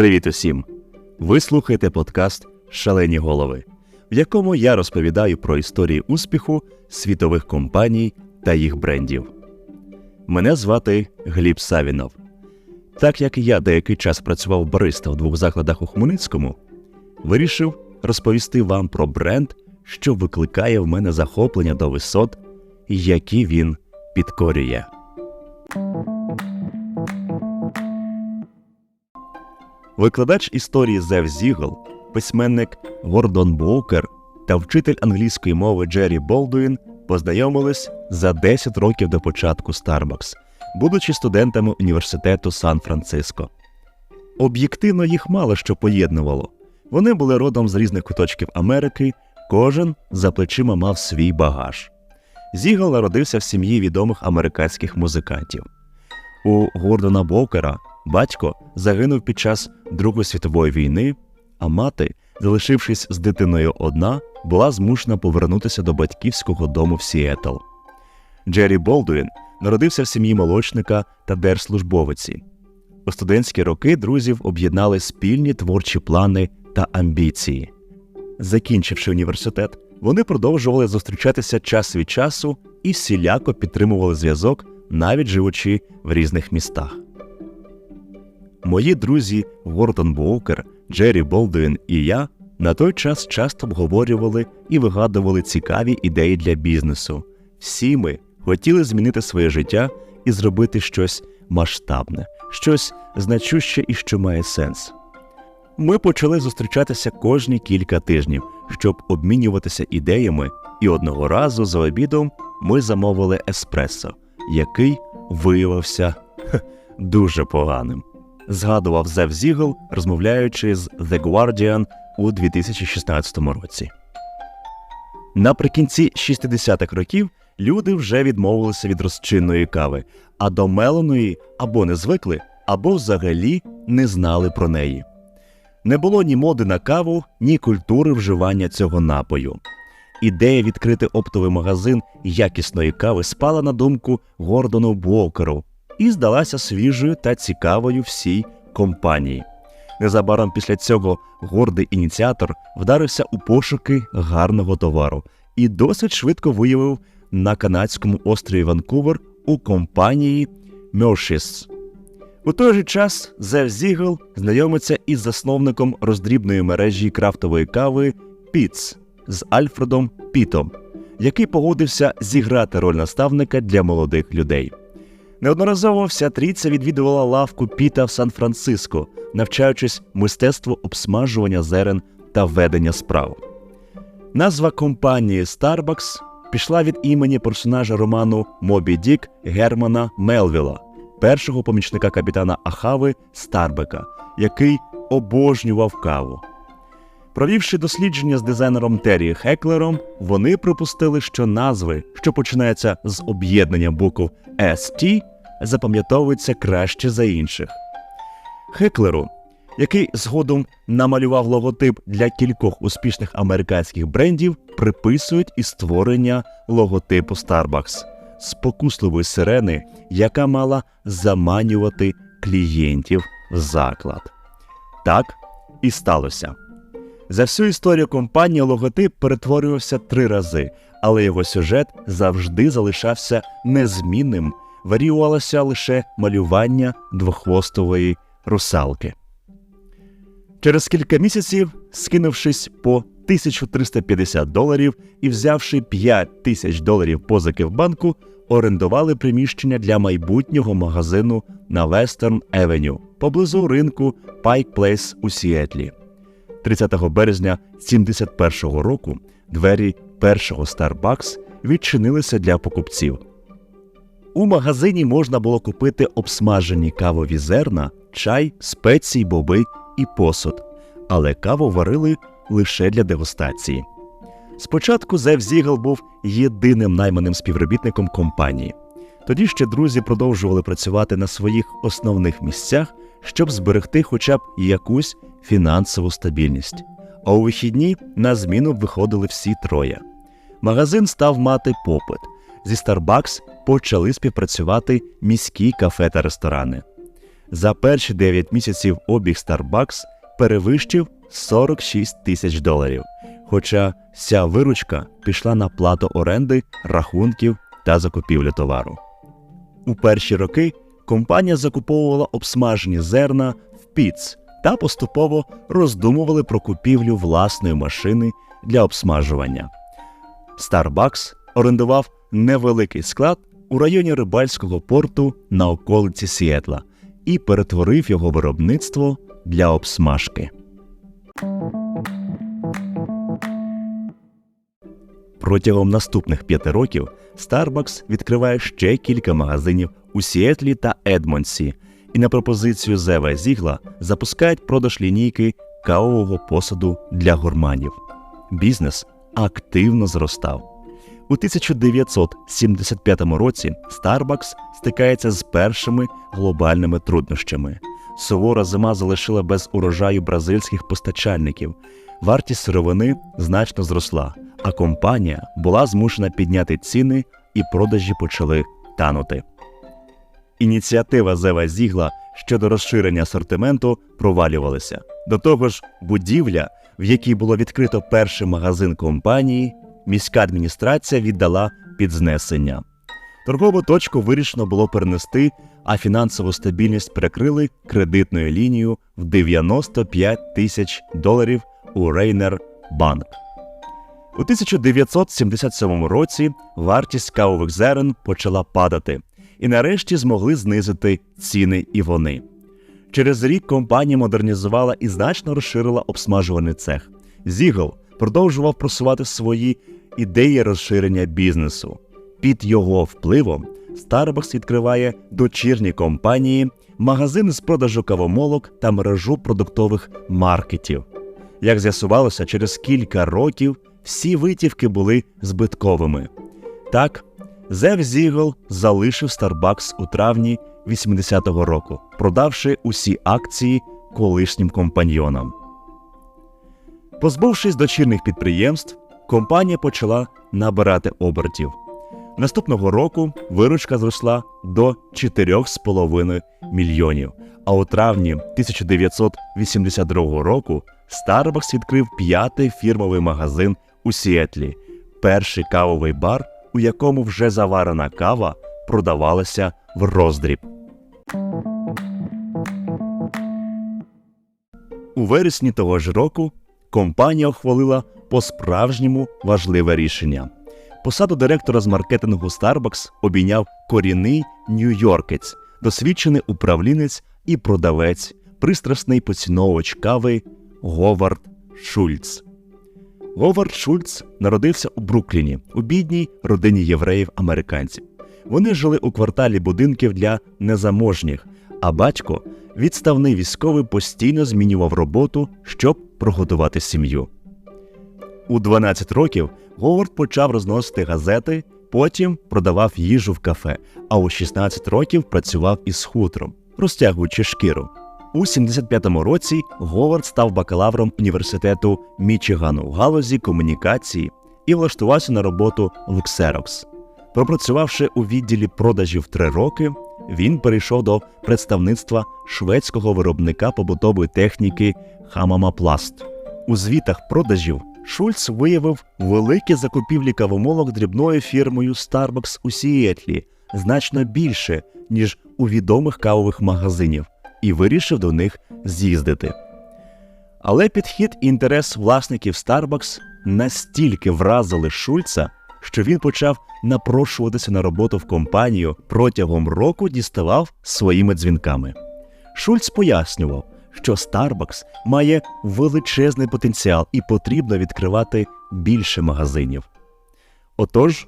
Привіт усім! Ви слухаєте подкаст Шалені голови, в якому я розповідаю про історії успіху світових компаній та їх брендів. Мене звати Гліб Савінов. Так як я деякий час працював бариста в двох закладах у Хмельницькому, вирішив розповісти вам про бренд, що викликає в мене захоплення до висот, які він підкорює. Викладач історії Зев Зігл, письменник Гордон Боукер та вчитель англійської мови Джері Болдуін познайомились за 10 років до початку Starbucks, будучи студентами університету Сан-Франциско. Об'єктивно їх мало що поєднувало. Вони були родом з різних куточків Америки, кожен за плечима мав свій багаж. Зігл народився в сім'ї відомих американських музикантів. У Гордона Боукера батько загинув під час Другої світової війни, а мати, залишившись з дитиною одна, була змушена повернутися до батьківського дому в Сіетл. Джері Болдуін народився в сім'ї молочника та держслужбовиці. У студентські роки друзів об'єднали спільні творчі плани та амбіції. Закінчивши університет, вони продовжували зустрічатися час від часу і всіляко підтримували зв'язок, навіть живучи в різних містах. Мої друзі Гордон Боукер, Джері Болдуін і я на той час часто обговорювали і вигадували цікаві ідеї для бізнесу. Всі ми хотіли змінити своє життя і зробити щось масштабне, щось значуще і що має сенс. Ми почали зустрічатися кожні кілька тижнів, щоб обмінюватися ідеями, і одного разу за обідом ми замовили еспресо, який виявився хе, дуже поганим. Згадував Зев Зігл, розмовляючи з The Guardian у 2016 році. Наприкінці 60-х років люди вже відмовилися від розчинної кави, а до меленої або не звикли, або взагалі не знали про неї. Не було ні моди на каву, ні культури вживання цього напою. Ідея відкрити оптовий магазин якісної кави спала на думку Гордону Буокеру і здалася свіжою та цікавою всій компанії. Незабаром після цього гордий ініціатор вдарився у пошуки гарного товару і досить швидко виявив на канадському острові Ванкувер у компанії Mershis. У той же час Зев Зігл знайомиться із засновником роздрібної мережі крафтової кави Піц з Альфредом Пітом, який погодився зіграти роль наставника для молодих людей. Неодноразово вся трійця відвідувала лавку Піта в Сан-Франциско, навчаючись мистецтву обсмажування зерен та ведення справ. Назва компанії Starbucks пішла від імені персонажа роману Мобі Дік Германа Мелвіла, першого помічника капітана Ахави Старбека, який обожнював каву. Провівши дослідження з дизайнером Террі Хеклером, вони припустили, що назви, що починаються з об'єднання букв ST, запам'ятовуються краще за інших. Хеклеру, який згодом намалював логотип для кількох успішних американських брендів, приписують і створення логотипу Starbucks спокусливої сирени, яка мала заманювати клієнтів в заклад. Так і сталося. За всю історію компанії логотип перетворювався три рази, але його сюжет завжди залишався незмінним, варіювалося лише малювання двоххвостової русалки. Через кілька місяців, скинувшись по 1350 доларів і взявши 5 тисяч доларів позики в банку, орендували приміщення для майбутнього магазину на Вестерн Евеню поблизу ринку Pike Place у Сіетлі. 30 березня 71-го року двері першого Starbucks відчинилися для покупців. У магазині можна було купити обсмажені кавові зерна, чай, спеції, боби і посуд, але каву варили лише для дегустації. Спочатку Зев Зігл був єдиним найманим співробітником компанії. Тоді ще друзі продовжували працювати на своїх основних місцях, щоб зберегти хоча б якусь фінансову стабільність. А у вихідні на зміну виходили всі троє. Магазин став мати попит. Зі Starbucks почали співпрацювати міські кафе та ресторани. За перші 9 місяців обіг Starbucks перевищив 46 тисяч доларів. Хоча вся виручка пішла на плату оренди, рахунків та закупівлю товару. У перші роки компанія закуповувала обсмажені зерна в піц та поступово роздумували про купівлю власної машини для обсмажування. Starbucks орендував невеликий склад у районі рибальського порту на околиці Сіетла і перетворив його виробництво для обсмажки. Протягом наступних п'яти років Starbucks відкриває ще кілька магазинів у Сіетлі та Едмонсі, і на пропозицію Зева Зігла запускають продаж лінійки кавового посуду для гурманів. Бізнес активно зростав. У 1975 році Starbucks стикається з першими глобальними труднощами. Сувора зима залишила без урожаю бразильських постачальників. Вартість сировини значно зросла, а компанія була змушена підняти ціни і продажі почали танути. Ініціатива Зева Зігла щодо розширення асортименту провалювалася. До того ж, будівля, в якій було відкрито перший магазин компанії, міська адміністрація віддала під знесення. Торгову точку вирішено було перенести, а фінансову стабільність перекрили кредитною лінією в 95 тисяч доларів у Рейнер Банк. У 1977 році вартість кавових зерен почала падати, і нарешті змогли знизити ціни і вони. Через рік компанія модернізувала і значно розширила обсмажувальний цех. Зігл продовжував просувати свої ідеї розширення бізнесу. Під його впливом Starbucks відкриває дочірні компанії, магазини з продажу кавомолок та мережу продуктових маркетів. Як з'ясувалося, через кілька років всі витівки були збитковими. Так, Зев Зігл залишив Starbucks у травні 80-го року, продавши усі акції колишнім компаньйонам. Позбувшись дочірних підприємств, компанія почала набирати обертів. Наступного року виручка зросла до 4,5 мільйонів. А у травні 1982 року Starbucks відкрив п'ятий фірмовий магазин у Сіетлі, перший кавовий бар, у якому вже заварена кава продавалася в роздріб. У вересні того ж року компанія ухвалила по-справжньому важливе рішення. Посаду директора з маркетингу Starbucks обійняв корінний нью-йоркець, досвідчений управлінець і продавець, пристрасний поціновувач кави Говард Шульц. Говард Шульц народився у Брукліні, у бідній родині євреїв-американців. Вони жили у кварталі будинків для незаможніх, а батько, відставний військовий, постійно змінював роботу, щоб прогодувати сім'ю. У 12 років Говард почав розносити газети, потім продавав їжу в кафе, а у 16 років працював із хутром, розтягуючи шкіру. У 75-му році Говард став бакалавром університету Мічигану в галузі комунікації і влаштувався на роботу в Xerox. Пропрацювавши у відділі продажів три роки, він перейшов до представництва шведського виробника побутової техніки Хамамапласт. У звітах продажів Шульц виявив великі закупівлі кавомолок дрібною фірмою Starbucks у Сіетлі значно більше, ніж у відомих кавових магазинів, і вирішив до них з'їздити. Але підхід і інтерес власників Starbucks настільки вразили Шульца, що він почав напрошуватися на роботу в компанію протягом року діставав своїми дзвінками. Шульц пояснював, що Starbucks має величезний потенціал і потрібно відкривати більше магазинів. Отож,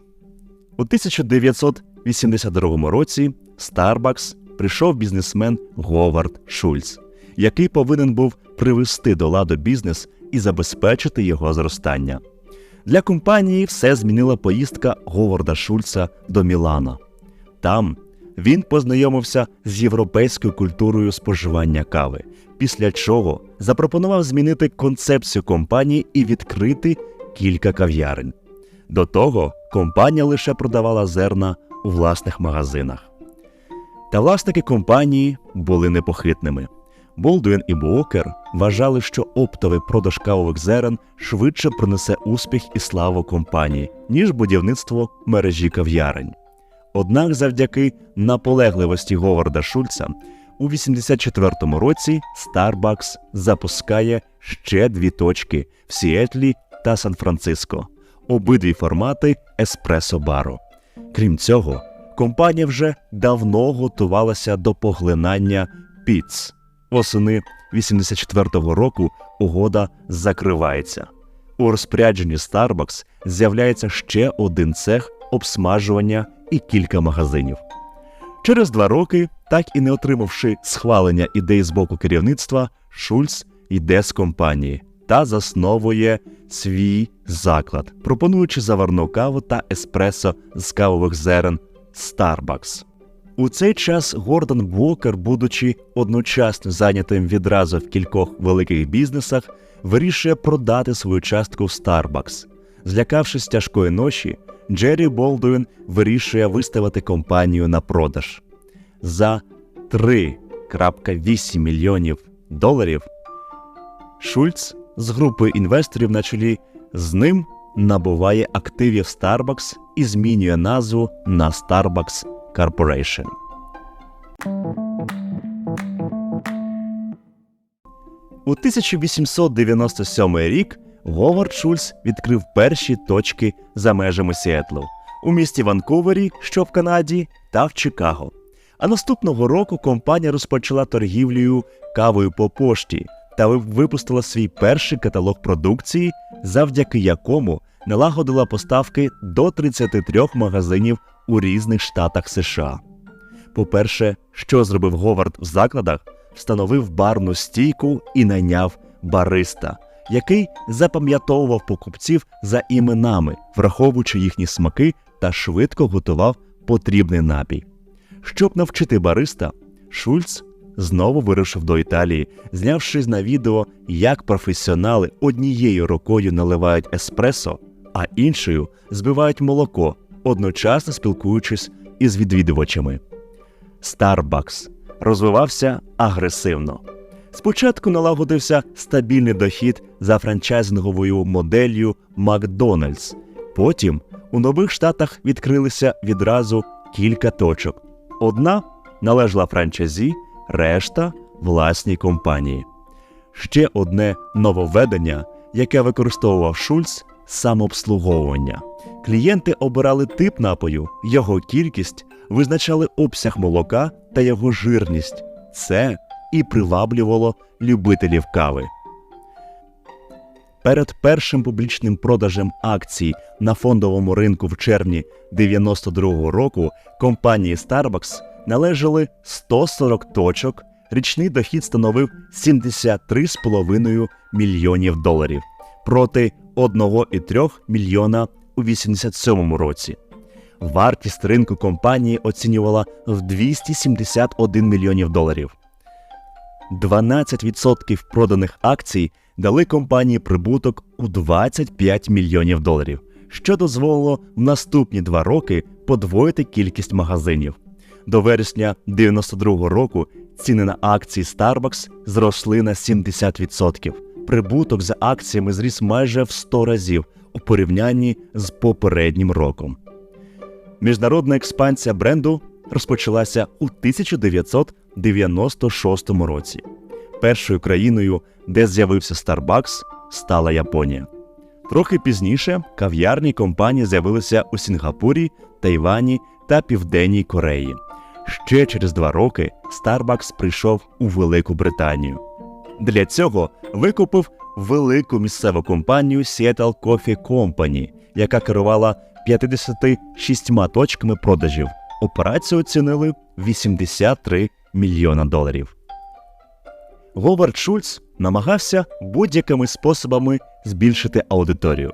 у 1982 році Starbucks прийшов бізнесмен Говард Шульц, який повинен був привести до ладу бізнес і забезпечити його зростання. Для компанії все змінила поїздка Говарда Шульца до Мілана. Там він познайомився з європейською культурою споживання кави, після чого запропонував змінити концепцію компанії і відкрити кілька кав'ярень. До того компанія лише продавала зерна у власних магазинах. Та власники компанії були непохитними. Болдуін і Буокер вважали, що оптовий продаж кавових зерен швидше принесе успіх і славу компанії, ніж будівництво мережі кав'ярень. Однак, завдяки наполегливості Говарда Шульца, у 84-му році Starbucks запускає ще дві точки в Сіетлі та Сан-Франциско, обидві формати еспресо-бару. Крім цього, компанія вже давно готувалася до поглинання піц. Восени 84-го року угода закривається. У розпорядженні Starbucks з'являється ще один цех обсмажування і кілька магазинів. Через два роки, так і не отримавши схвалення ідей з боку керівництва, Шульц йде з компанії та засновує свій заклад, пропонуючи заварну каву та еспресо з кавових зерен Starbucks. У цей час Гордон Бокер, будучи одночасно зайнятим відразу в кількох великих бізнесах, вирішує продати свою частку в Starbucks. Злякавшись тяжкої ночі, Джері Болдуін вирішує виставити компанію на продаж. За 3,8 мільйонів доларів Шульц з групою інвесторів на чолі з ним набуває активів Starbucks і змінює назву на Starbucks Corporation. У 1897 рік Говард Шульц відкрив перші точки за межами Сіетлу у місті Ванкувері, що в Канаді, та в Чикаго. А наступного року компанія розпочала торгівлею кавою по пошті та випустила свій перший каталог продукції, завдяки якому налагодила поставки до 33 магазинів у різних штатах США. По-перше, що зробив Говард в закладах, встановив барну стійку і найняв бариста, який запам'ятовував покупців за іменами, враховуючи їхні смаки та швидко готував потрібний напій. Щоб навчити бариста, Шульц знову вирушив до Італії, знявши на відео, як професіонали однією рукою наливають еспресо, а іншою збивають молоко, одночасно спілкуючись із відвідувачами. Starbucks розвивався агресивно. Спочатку налагодився стабільний дохід за франчайзинговою моделлю Макдональдс. Потім у нових штатах відкрилися відразу кілька точок. Одна належала франчайзі, решта власній компанії. Ще одне нововведення, яке використовував Шульц самообслуговування. Клієнти обирали тип напою, його кількість, визначали обсяг молока та його жирність. Це і приваблювало любителів кави. Перед першим публічним продажем акцій на фондовому ринку в червні 92-го року компанії Starbucks належали 140 точок, річний дохід становив 73,5 мільйонів доларів проти 1,3 мільйона у 87 році. Вартість ринку компанії оцінювала в 271 мільйонів доларів. 12% проданих акцій дали компанії прибуток у 25 мільйонів доларів, що дозволило в наступні два роки подвоїти кількість магазинів. До вересня 92 року ціни на акції Starbucks зросли на 70%. Прибуток за акціями зріс майже в 100 разів у порівнянні з попереднім роком. Міжнародна експансія бренду розпочалася у 1996 році. Першою країною, де з'явився Starbucks, стала Японія. Трохи пізніше кав'ярні компанії з'явилися у Сінгапурі, Тайвані та Південній Кореї. Ще через два роки Starbucks прийшов у Велику Британію. Для цього викупив велику місцеву компанію Seattle Coffee Company, яка керувала 56 точками продажів. Операцію оцінили 83 мільйона доларів. Говард Шульц намагався будь-якими способами збільшити аудиторію.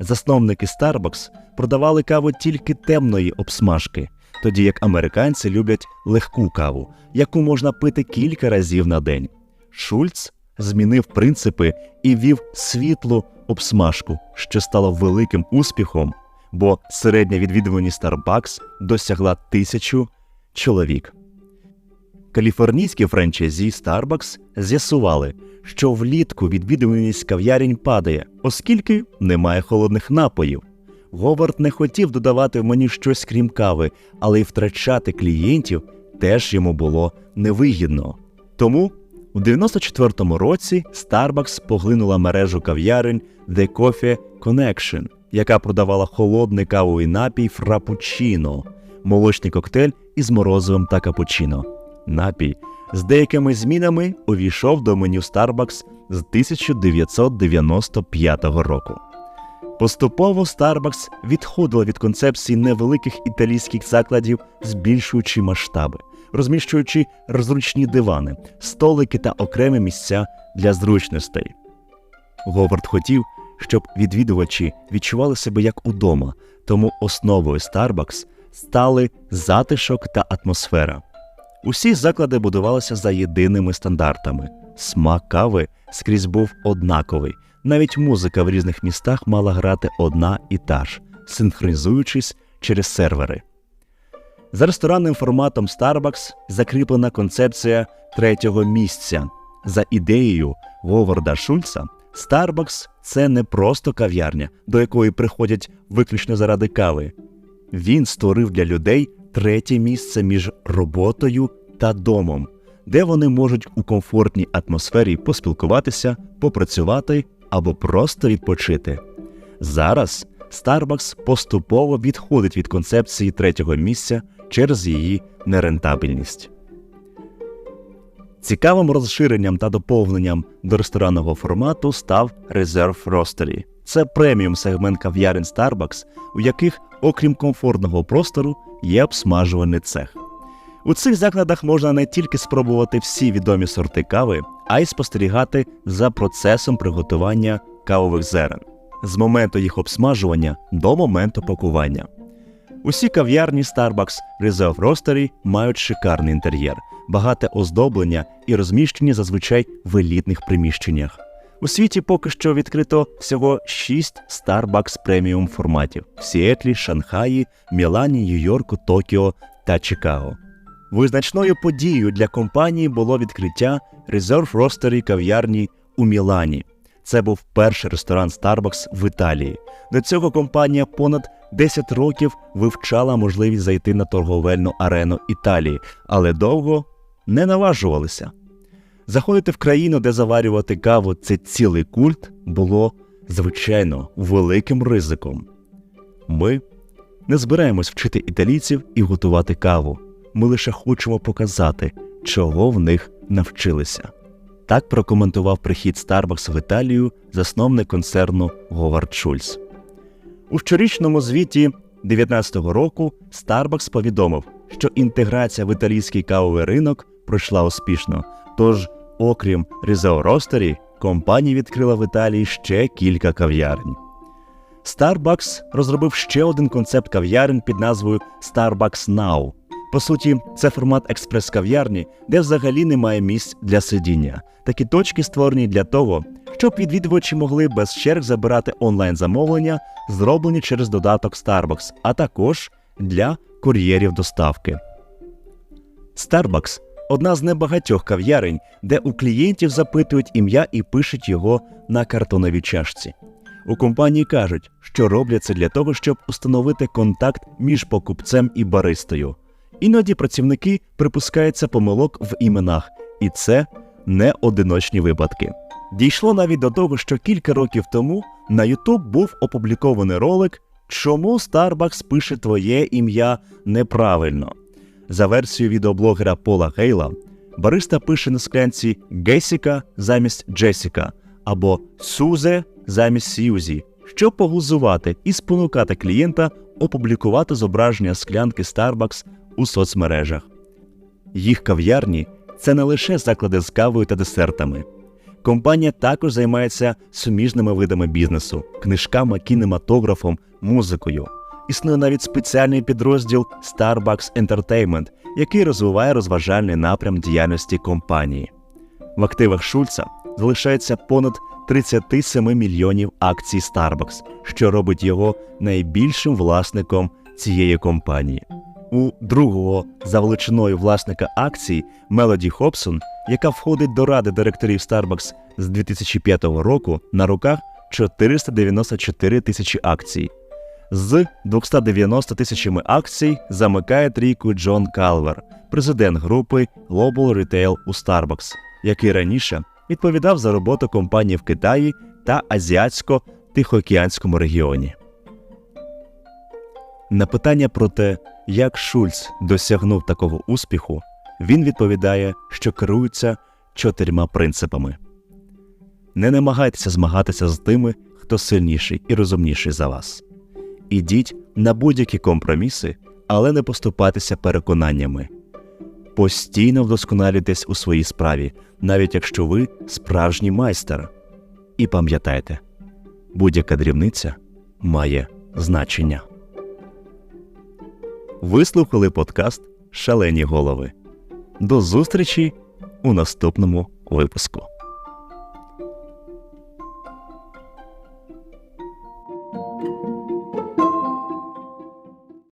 Засновники Starbucks продавали каву тільки темної обсмажки, тоді як американці люблять легку каву, яку можна пити кілька разів на день. Шульц змінив принципи і ввів світлу обсмажку, що стало великим успіхом, бо середня відвідуваність Starbucks досягла тисячу чоловік. Каліфорнійські франчайзі Starbucks з'ясували, що влітку відвідуваність кав'ярень падає, оскільки немає холодних напоїв. Говард не хотів додавати в меню щось крім кави, але й втрачати клієнтів теж йому було невигідно. Тому у 94-му році Starbucks поглинула мережу кав'ярень The Coffee Connection, яка продавала холодний кавовий напій Фрапучино, молочний коктейль із морозивом та капучино. Напій з деякими змінами увійшов до меню Starbucks з 1995 року. Поступово Starbucks відходила від концепції невеликих італійських закладів, збільшуючи масштаби, розміщуючи зручні дивани, столики та окремі місця для зручностей. Говард хотів, щоб відвідувачі відчували себе як удома, тому основою Starbucks стали затишок та атмосфера. Усі заклади будувалися за єдиними стандартами. Смак кави скрізь був однаковий. Навіть музика в різних містах мала грати одна і та ж, синхронізуючись через сервери. За ресторанним форматом Starbucks закріплена концепція третього місця. За ідеєю Говарда Шульца, Starbucks – це не просто кав'ярня, до якої приходять виключно заради кави. Він створив для людей третє місце між роботою та домом, де вони можуть у комфортній атмосфері поспілкуватися, попрацювати або просто відпочити. Зараз Starbucks поступово відходить від концепції третього місця через її нерентабельність. Цікавим розширенням та доповненням до ресторанного формату став Reserve Roastery. Це преміум сегмент кав'ярень Starbucks, у яких, окрім комфортного простору, є обсмажувальний цех. У цих закладах можна не тільки спробувати всі відомі сорти кави, а й спостерігати за процесом приготування кавових зерен з моменту їх обсмажування до моменту пакування. Усі кав'ярні Starbucks Reserve Roastery мають шикарний інтер'єр, багате оздоблення і розміщені зазвичай в елітних приміщеннях. У світі поки що відкрито всього 6 Starbucks преміум форматів в Сіетлі, Шанхаї, Мілані, Нью-Йорку, Токіо та Чикаго. Визначною подією для компанії було відкриття Reserve Roastery кав'ярні у Мілані. Це був перший ресторан Starbucks в Італії. До цього компанія понад 10 років вивчала можливість зайти на торговельну арену Італії, але довго не наважувалися. Заходити в країну, де заварювати каву це цілий культ, було звичайно великим ризиком. Ми не збираємось вчити італійців і готувати каву. Ми лише хочемо показати, чого в них навчилися. Так прокоментував прихід Starbucks в Італію засновник концерну Говард Шульц. У щорічному звіті 2019 року Starbucks повідомив, що інтеграція в італійський кавовий ринок пройшла успішно. Тож, окрім Roastery, компанія відкрила в Італії ще кілька кав'ярень. Starbucks розробив ще один концепт кав'ярень під назвою Starbucks Now. По суті, це формат експрес-кав'ярні, де взагалі немає місць для сидіння. Такі точки створені для того, щоб відвідувачі могли без черг забирати онлайн-замовлення, зроблені через додаток Starbucks, а також для кур'єрів доставки. Starbucks одна з небагатьох кав'ярень, де у клієнтів запитують ім'я і пишуть його на картоновій чашці. У компанії кажуть, що роблять це для того, щоб установити контакт між покупцем і баристою. Іноді працівники припускаються помилок в іменах, і це не одиночні випадки. Дійшло навіть до того, що кілька років тому на YouTube був опублікований ролик, чому Starbucks пише твоє ім'я неправильно. За версією відеоблогера Пола Гейла, бариста пише на склянці Гесіка замість Джесіка або Сузе замість Сьюзі, щоб поглузувати і спонукати клієнта опублікувати зображення склянки Starbucks у соцмережах. Їх кав'ярні це не лише заклади з кавою та десертами. Компанія також займається суміжними видами бізнесу, книжками, кінематографом, музикою. Існує навіть спеціальний підрозділ Starbucks Entertainment, який розвиває розважальний напрям діяльності компанії. В активах Шульца залишається понад 37 мільйонів акцій Starbucks, що робить його найбільшим власником цієї компанії. У другого за величиною власника акцій Мелоді Хобсон, яка входить до ради директорів Starbucks з 2005 року, на руках 494 тисячі акцій. З 290 тисячами акцій замикає трійку Джон Калвер, президент групи Global Retail у Starbucks, який раніше відповідав за роботу компанії в Китаї та Азіатсько-Тихоокеанському регіоні. На питання про те, як Шульц досягнув такого успіху, він відповідає, що керується чотирма принципами: не намагайтеся змагатися з тими, хто сильніший і розумніший за вас. Ідіть на будь-які компроміси, але не поступайтеся переконаннями. Постійно вдосконалюйтесь у своїй справі, навіть якщо ви справжній майстер. І пам'ятайте, будь-яка дрібниця має значення. Ви слухали подкаст Шалені голови. До зустрічі у наступному випуску.